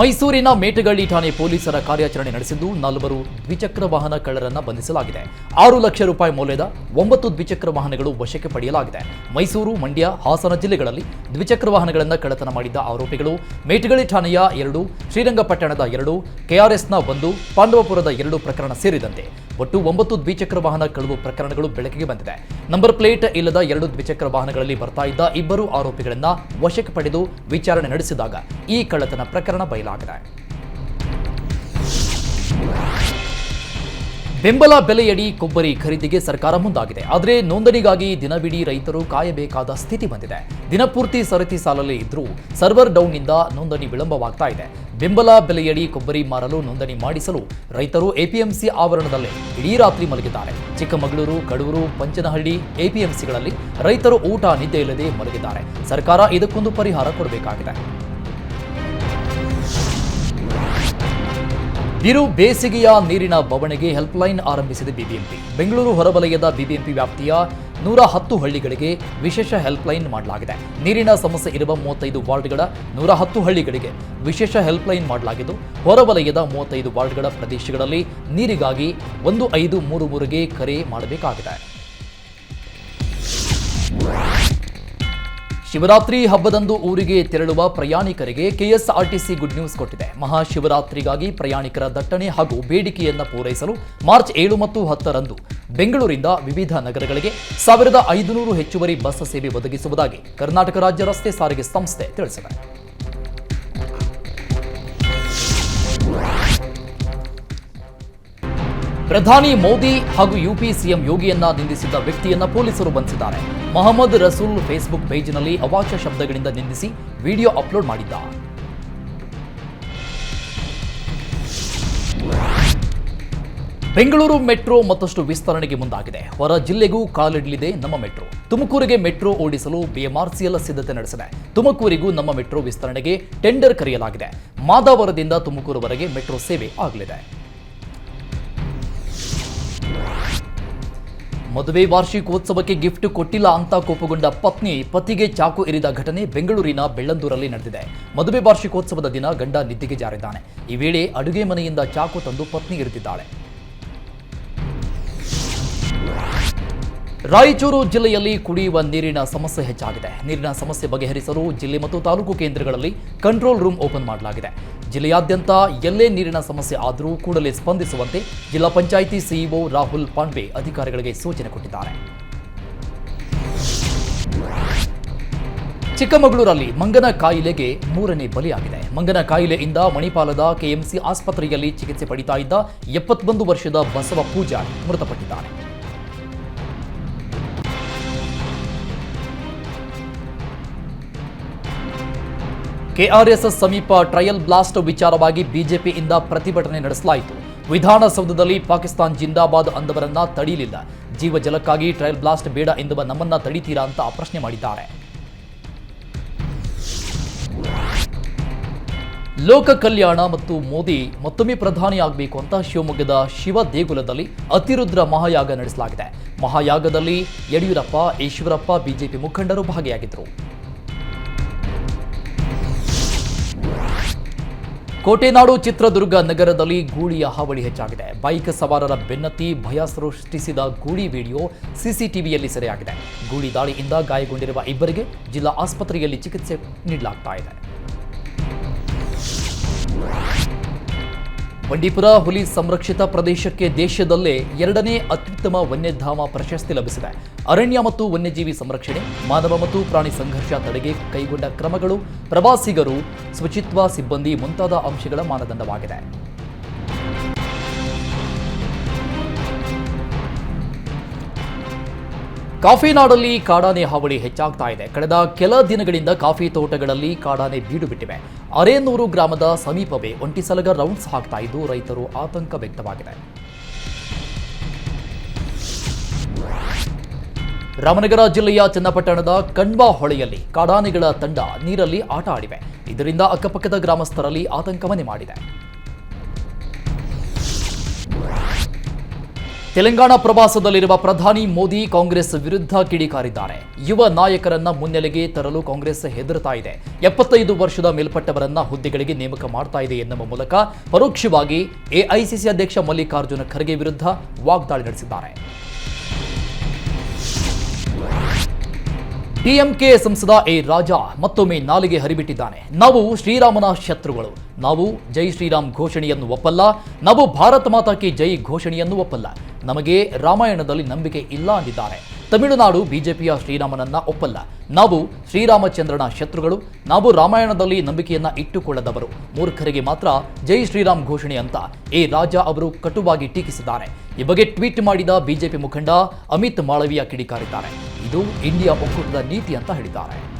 ಮೈಸೂರಿನ ಮೇಟಗಳ್ಳಿ ಠಾಣೆ ಪೊಲೀಸರ ಕಾರ್ಯಾಚರಣೆ ನಡೆಸಿದ್ದು ನಾಲ್ವರು ದ್ವಿಚಕ್ರ ವಾಹನ ಕಳ್ಳರನ್ನ ಬಂಧಿಸಲಾಗಿದೆ. ಆರು ಲಕ್ಷ ರೂಪಾಯಿ ಮೌಲ್ಯದ ಒಂಬತ್ತು ದ್ವಿಚಕ್ರ ವಾಹನಗಳು ವಶಕ್ಕೆ ಪಡೆಯಲಾಗಿದೆ. ಮೈಸೂರು, ಮಂಡ್ಯ, ಹಾಸನ ಜಿಲ್ಲೆಗಳಲ್ಲಿ ದ್ವಿಚಕ್ರ ವಾಹನಗಳನ್ನು ಕಳ್ಳತನ ಮಾಡಿದ್ದ ಆರೋಪಿಗಳು ಮೇಟಗಳ್ಳಿ ಠಾಣೆಯ ಎರಡು, ಶ್ರೀರಂಗಪಟ್ಟಣದ ಎರಡು, ಕೆಆರ್ಎಸ್ನ ಒಂದು, ಪಾಂಡವಪುರದ ಎರಡು ಪ್ರಕರಣ ಸೇರಿದಂತೆ ಒಟ್ಟು ಒಂಬತ್ತು ದ್ವಿಚಕ್ರ ವಾಹನ ಕಳುವು ಪ್ರಕರಣಗಳು ಬೆಳಕಿಗೆ ಬಂದಿದೆ. ನಂಬರ್ ಪ್ಲೇಟ್ ಇಲ್ಲದ ಎರಡು ದ್ವಿಚಕ್ರ ವಾಹನಗಳಲ್ಲಿ ಬರ್ತಾ ಇದ್ದ ಇಬ್ಬರು ಆರೋಪಿಗಳನ್ನ ವಶಕ್ಕೆ ಪಡೆದು ವಿಚಾರಣೆ ನಡೆಸಿದಾಗ ಈ ಕಳ್ಳತನ ಪ್ರಕರಣ ಬಯಲಾಗಿದೆ. ಬೆಂಬಲ ಬೆಲೆಯಡಿ ಕೊಬ್ಬರಿ ಖರೀದಿಗೆ ಸರ್ಕಾರ ಮುಂದಾಗಿದೆ. ಆದರೆ ನೋಂದಣಿಗಾಗಿ ದಿನವಿಡೀ ರೈತರು ಕಾಯಬೇಕಾದ ಸ್ಥಿತಿ ಬಂದಿದೆ. ದಿನಪೂರ್ತಿ ಸರತಿ ಸಾಲಲ್ಲಿ ಇದ್ರೂ ಸರ್ವರ್ ಡೌನ್ನಿಂದ ನೋಂದಣಿ ವಿಳಂಬವಾಗ್ತಾ ಇದೆ. ಬೆಂಬಲ ಬೆಲೆಯಡಿ ಕೊಬ್ಬರಿ ಮಾರಲು ನೋಂದಣಿ ಮಾಡಿಸಲು ರೈತರು ಎಪಿಎಂಸಿ ಆವರಣದಲ್ಲಿ ಇಡೀ ರಾತ್ರಿ ಮಲಗಿದ್ದಾರೆ. ಚಿಕ್ಕಮಗಳೂರು, ಕಡೂರು, ಪಂಚನಹಳ್ಳಿ ಎಪಿಎಂಸಿಗಳಲ್ಲಿ ರೈತರು ಊಟ ನಿದ್ದೆ ಇಲ್ಲದೆ ಮಲಗಿದ್ದಾರೆ. ಸರ್ಕಾರ ಇದಕ್ಕೊಂದು ಪರಿಹಾರ ಕೊಡಬೇಕಾಗಿದೆ. ಬಿರು ಬೇಸಿಗೆಯ ನೀರಿನ ಬವಣೆಗೆ ಹೆಲ್ಪ್ಲೈನ್ ಆರಂಭಿಸಿದೆ ಬಿಬಿಎಂಪಿ. ಬೆಂಗಳೂರು ಹೊರವಲಯದ ಬಿಬಿಎಂಪಿ ವ್ಯಾಪ್ತಿಯ ನೂರ ಹತ್ತು ಹಳ್ಳಿಗಳಿಗೆ ವಿಶೇಷ ಹೆಲ್ಪ್ಲೈನ್ ಮಾಡಲಾಗಿದೆ. ನೀರಿನ ಸಮಸ್ಯೆ ಇರುವ ಮೂವತ್ತೈದು ವಾರ್ಡ್ಗಳ ನೂರ ಹತ್ತು ಹಳ್ಳಿಗಳಿಗೆ ವಿಶೇಷ ಹೆಲ್ಪ್ಲೈನ್ ಮಾಡಲಾಗಿದ್ದು, ಹೊರವಲಯದ ಮೂವತ್ತೈದು ವಾರ್ಡ್ಗಳ ಪ್ರದೇಶಗಳಲ್ಲಿ ನೀರಿಗಾಗಿ ಒಂದು ಐದು ಮೂರು ಮೂರಿಗೆ ಕರೆ ಮಾಡಬೇಕಾಗಿದೆ. ಶಿವರಾತ್ರಿ ಹಬ್ಬದಂದು ಊರಿಗೆ ತೆರಳುವ ಪ್ರಯಾಣಿಕರಿಗೆ ಕೆಎಸ್ಆರ್ಟಿಸಿ ಗುಡ್ ನ್ಯೂಸ್ ಕೊಟ್ಟಿದೆ. ಮಹಾಶಿವರಾತ್ರಿಗಾಗಿ ಪ್ರಯಾಣಿಕರ ದಟ್ಟಣೆ ಹಾಗೂ ಬೇಡಿಕೆಯನ್ನು ಪೂರೈಸಲು ಮಾರ್ಚ್ ಏಳು ಮತ್ತು ಹತ್ತರಂದು ಬೆಂಗಳೂರಿಂದ ವಿವಿಧ ನಗರಗಳಿಗೆ ಸಾವಿರದ ಐದುನೂರು ಹೆಚ್ಚುವರಿ ಬಸ್ ಸೇವೆ ಒದಗಿಸುವುದಾಗಿ ಕರ್ನಾಟಕ ರಾಜ್ಯ ರಸ್ತೆ ಸಾರಿಗೆ ಸಂಸ್ಥೆ ತಿಳಿಸಿದೆ. ಪ್ರಧಾನಿ ಮೋದಿ ಹಾಗೂ ಯುಪಿ ಸಿಎಂ ಯೋಗಿಯನ್ನ ನಿಂದಿಸಿದ್ದ ವ್ಯಕ್ತಿಯನ್ನ ಪೊಲೀಸರು ಬಂಧಿಸಿದ್ದಾರೆ. ಮೊಹಮ್ಮದ್ ರಸೂಲ್ ಫೇಸ್ಬುಕ್ ಪೇಜ್ನಲ್ಲಿ ಅವಾಚ್ಯ ಶಬ್ದಗಳಿಂದ ನಿಂದಿಸಿ ವಿಡಿಯೋ ಅಪ್ಲೋಡ್ ಮಾಡಿದ್ದ. ಬೆಂಗಳೂರು ಮೆಟ್ರೋ ಮತ್ತಷ್ಟು ವಿಸ್ತರಣೆಗೆ ಮುಂದಾಗಿದೆ. ಹೊರ ಜಿಲ್ಲೆಗೂ ಕಾಲಿಡಲಿದೆ ನಮ್ಮ ಮೆಟ್ರೋ. ತುಮಕೂರಿಗೆ ಮೆಟ್ರೋ ಓಡಿಸಲು ಬಿಎಂಆರ್ಸಿಎಲ್ ಸಿದ್ಧತೆ ನಡೆಸಿದೆ. ತುಮಕೂರಿಗೂ ನಮ್ಮ ಮೆಟ್ರೋ ವಿಸ್ತರಣೆಗೆ ಟೆಂಡರ್ ಕರೆಯಲಾಗಿದೆ. ಮಾದಾವರದಿಂದ ತುಮಕೂರುವರೆಗೆ ಮೆಟ್ರೋ ಸೇವೆ ಆಗಲಿದೆ. ಮದುವೆ ವಾರ್ಷಿಕೋತ್ಸವಕ್ಕೆ ಗಿಫ್ಟ್ ಕೊಟ್ಟಿಲ್ಲ ಅಂತ ಕೋಪಗೊಂಡ ಪತ್ನಿ, ಪತಿಗೆ ಚಾಕು ಇರಿದ ಘಟನೆ ಬೆಂಗಳೂರಿನ ಬೆಳ್ಳಂದೂರಲ್ಲಿ ನಡೆದಿದೆ. ಮದುವೆ ವಾರ್ಷಿಕೋತ್ಸವದ ದಿನ ಗಂಡ ನಿದ್ದೆಗೆ ಜಾರಿದ್ದಾನೆ. ಈ ವೇಳೆ ಅಡುಗೆ ಮನೆಯಿಂದ ಚಾಕು ತಂದು ಪತ್ನಿ ಇರಿದಿದ್ದಾಳೆ ರಾಯಚೂರು ಜಿಲ್ಲೆಯಲ್ಲಿ ಕುಡಿಯುವ ನೀರಿನ ಸಮಸ್ಯೆ ಹೆಚ್ಚಾಗಿದೆ. ನೀರಿನ ಸಮಸ್ಯೆ ಬಗೆಹರಿಸಲು ಜಿಲ್ಲೆ ಮತ್ತು ತಾಲೂಕು ಕೇಂದ್ರಗಳಲ್ಲಿ ಕಂಟ್ರೋಲ್ ರೂಮ್ ಓಪನ್ ಮಾಡಲಾಗಿದೆ. ಜಿಲ್ಲೆಯಾದ್ಯಂತ ಎಲ್ಲೇ ನೀರಿನ ಸಮಸ್ಯೆ ಆದರೂ ಕೂಡಲೇ ಸ್ಪಂದಿಸುವಂತೆ ಜಿಲ್ಲಾ ಪಂಚಾಯಿತಿ ಸಿಇಒ ರಾಹುಲ್ ಪಾಂಡ್ವೆ ಅಧಿಕಾರಿಗಳಿಗೆ ಸೂಚನೆ ಕೊಟ್ಟಿದ್ದಾರೆ. ಚಿಕ್ಕಮಗಳೂರಲ್ಲಿ ಮಂಗನ ಕಾಯಿಲೆಗೆ ಮೂರನೇ ಬಲಿಯಾಗಿದೆ. ಮಂಗನ ಕಾಯಿಲೆಯಿಂದ ಮಣಿಪಾಲದ ಕೆಎಂಸಿ ಆಸ್ಪತ್ರೆಯಲ್ಲಿ ಚಿಕಿತ್ಸೆ ಪಡಿತಾ ಇದ್ದ ಎಪ್ಪತ್ತೊಂದು ವರ್ಷದ ಬಸವ ಪೂಜಾರಿ ಮೃತಪಟ್ಟಿದ್ದಾರೆ. ಕೆಆರ್ಎಸ್ಎಸ್ ಸಮೀಪ ಟ್ರಯಲ್ ಬ್ಲಾಸ್ಟ್ ವಿಚಾರವಾಗಿ ಬಿಜೆಪಿಯಿಂದ ಪ್ರತಿಭಟನೆ ನಡೆಸಲಾಯಿತು. ವಿಧಾನಸೌಧದಲ್ಲಿ ಪಾಕಿಸ್ತಾನ್ ಜಿಂದಾಬಾದ್ ಅಂದವರನ್ನ ತಡೆಯಲಿಲ್ಲ. ಜೀವ ಜಲಕ್ಕಾಗಿ ಟ್ರಯಲ್ ಬ್ಲಾಸ್ಟ್ ಬೇಡ ಎಂದುವ ನಮ್ಮನ್ನ ತಡೀತೀರಾ ಅಂತ ಪ್ರಶ್ನೆ ಮಾಡಿದ್ದಾರೆ. ಲೋಕ ಕಲ್ಯಾಣ ಮತ್ತು ಮೋದಿ ಮತ್ತೊಮ್ಮೆ ಪ್ರಧಾನಿ ಆಗಬೇಕು ಅಂತ ಶಿವಮೊಗ್ಗದ ಶಿವ ದೇಗುಲದಲ್ಲಿ ಅತಿರುದ್ರ ಮಹಾಯಾಗ ನಡೆಸಲಾಗಿದೆ. ಮಹಾಯಾಗದಲ್ಲಿ ಯಡಿಯೂರಪ್ಪ, ಈಶ್ವರಪ್ಪ, ಬಿಜೆಪಿ ಮುಖಂಡರು ಭಾಗಿಯಾಗಿದ್ದರು. ಕೋಟೆನಾಡು ಚಿತ್ರದುರ್ಗ ನಗರದಲ್ಲಿ ಗೂಳಿಯ ಹಾವಳಿ ಹೆಚ್ಚಾಗಿದೆ. ಬೈಕ್ ಸವಾರರ ಬೆನ್ನತ್ತಿ ಭಯ ಸೃಷ್ಟಿಸಿದ ಗೂಳಿ ವಿಡಿಯೋ ಸಿಸಿಟಿವಿಯಲ್ಲಿ ಸೆರೆಯಾಗಿದೆ. ಗೂಳಿ ದಾಳಿಯಿಂದ ಗಾಯಗೊಂಡಿರುವ ಇಬ್ಬರಿಗೆ ಜಿಲ್ಲಾ ಆಸ್ಪತ್ರೆಯಲ್ಲಿ ಚಿಕಿತ್ಸೆ ನೀಡಲಾಗ್ತಾ ಇದೆ. ಬಂಡೀಪುರ ಹುಲಿ ಸಂರಕ್ಷಿತ ಪ್ರದೇಶಕ್ಕೆ ದೇಶದಲ್ಲೇ ಎರಡನೇ ಅತ್ಯುತ್ತಮ ವನ್ಯಧಾಮ ಪ್ರಶಸ್ತಿ ಲಭಿಸಿದೆ. ಅರಣ್ಯ ಮತ್ತು ವನ್ಯಜೀವಿ ಸಂರಕ್ಷಣೆ, ಮಾನವ ಮತ್ತು ಪ್ರಾಣಿ ಸಂಘರ್ಷ ತಡೆಗೆ ಕೈಗೊಂಡ ಕ್ರಮಗಳು ಪ್ರವಾಸಿಗರು ಶುಚಿತ್ವ ಸಿಬ್ಬಂದಿ ಮುಂತಾದ ಅಂಶಗಳ ಮಾನದಂಡವಾಗಿದೆ. ಕಾಫಿ ನಾಡಲ್ಲಿ ಕಾಡಾನೆ ಹಾವಳಿ ಹೆಚ್ಚಾಗ್ತಾ ಇದೆ. ಕಳೆದ ಕೆಲ ದಿನಗಳಿಂದ ಕಾಫಿ ತೋಟಗಳಲ್ಲಿ ಕಾಡಾನೆ ಬೀಡು ಬಿಟ್ಟಿವೆ ಅರೇನೂರು ಗ್ರಾಮದ ಸಮೀಪವೇ ಒಂಟಿಸಲಗ ರೌಂಡ್ಸ್ ಹಾಕ್ತಾ ಇದ್ದು ರೈತರು ಆತಂಕ ವ್ಯಕ್ತವಾಗಿದೆ. ರಾಮನಗರ ಜಿಲ್ಲೆಯ ಚನ್ನಪಟ್ಟಣದ ಕಣ್ವಾ ಹೊಳೆಯಲ್ಲಿ ಕಾಡಾನೆಗಳ ತಂಡ ನೀರಲ್ಲಿ ಆಟ ಆಡಿವೆ. ಇದರಿಂದ ಅಕ್ಕಪಕ್ಕದ ಗ್ರಾಮಸ್ಥರಲ್ಲಿ ಆತಂಕವನ್ನೇ ಮಾಡಿದೆ. ತೆಲಂಗಾಣ ಪ್ರವಾಸದಲ್ಲಿರುವ ಪ್ರಧಾನಿ ಮೋದಿ ಕಾಂಗ್ರೆಸ್ ವಿರುದ್ಧ ಕಿಡಿಕಾರಿದ್ದಾರೆ. ಯುವ ನಾಯಕರನ್ನ ಮುನ್ನೆಲೆಗೆ ತರಲು ಕಾಂಗ್ರೆಸ್ ಹೆದರ್ತಾ ಇದೆ. ಎಪ್ಪತ್ತೈದು ವರ್ಷದ ಮೇಲ್ಪಟ್ಟವರನ್ನ ಹುದ್ದೆಗಳಿಗೆ ನೇಮಕ ಮಾಡ್ತಾ ಇದೆ ಎನ್ನುವ ಮೂಲಕ ಪರೋಕ್ಷವಾಗಿ ಎಐಸಿಸಿ ಅಧ್ಯಕ್ಷ ಮಲ್ಲಿಕಾರ್ಜುನ ಖರ್ಗೆ ವಿರುದ್ಧ ವಾಗ್ದಾಳಿ ನಡೆಸಿದ್ದಾರೆ. ಡಿಎಂಕೆ ಸಂಸದ ಎ ರಾಜಾ ಮತ್ತೊಮ್ಮೆ ನಾಲಿಗೆ ಹರಿಬಿಟ್ಟಿದ್ದಾನೆ. ನಾವು ಶ್ರೀರಾಮನ ಶತ್ರುಗಳು. ನಾವು ಜೈ ಶ್ರೀರಾಮ್ ಘೋಷಣೆಯನ್ನು ಒಪ್ಪಲ್ಲ. ನಾವು ಭಾರತ ಮಾತಾಕಿ ಜೈ ಘೋಷಣೆಯನ್ನು ಒಪ್ಪಲ್ಲ. ನಮಗೆ ರಾಮಾಯಣದಲ್ಲಿ ನಂಬಿಕೆ ಇಲ್ಲ ಅಂದಿದ್ದಾರೆ. ತಮಿಳುನಾಡು ಬಿಜೆಪಿಯ ಶ್ರೀರಾಮನನ್ನ ಒಪ್ಪಲ್ಲ. ನಾವು ಶ್ರೀರಾಮಚಂದ್ರನ ಶತ್ರುಗಳು, ನಾವು ರಾಮಾಯಣದಲ್ಲಿ ನಂಬಿಕೆಯನ್ನ ಇಟ್ಟುಕೊಳ್ಳದವರು. ಮೂರ್ಖರಿಗೆ ಮಾತ್ರ ಜೈ ಶ್ರೀರಾಮ್ ಘೋಷಣೆ ಅಂತ ಎ ರಾಜಾ ಅವರು ಕಟುವಾಗಿ ಟೀಕಿಸಿದ್ದಾರೆ. ಈ ಬಗ್ಗೆ ಟ್ವೀಟ್ ಮಾಡಿದ ಬಿಜೆಪಿ ಮುಖಂಡ ಅಮಿತ್ ಮಾಳವಿಯಾ ಕಿಡಿಕಾರಿದ್ದಾರೆ. ಇದು ಇಂಡಿಯಾ ಒಕ್ಕೂಟದ ನೀತಿ ಅಂತ ಹೇಳಿದ್ದಾರೆ.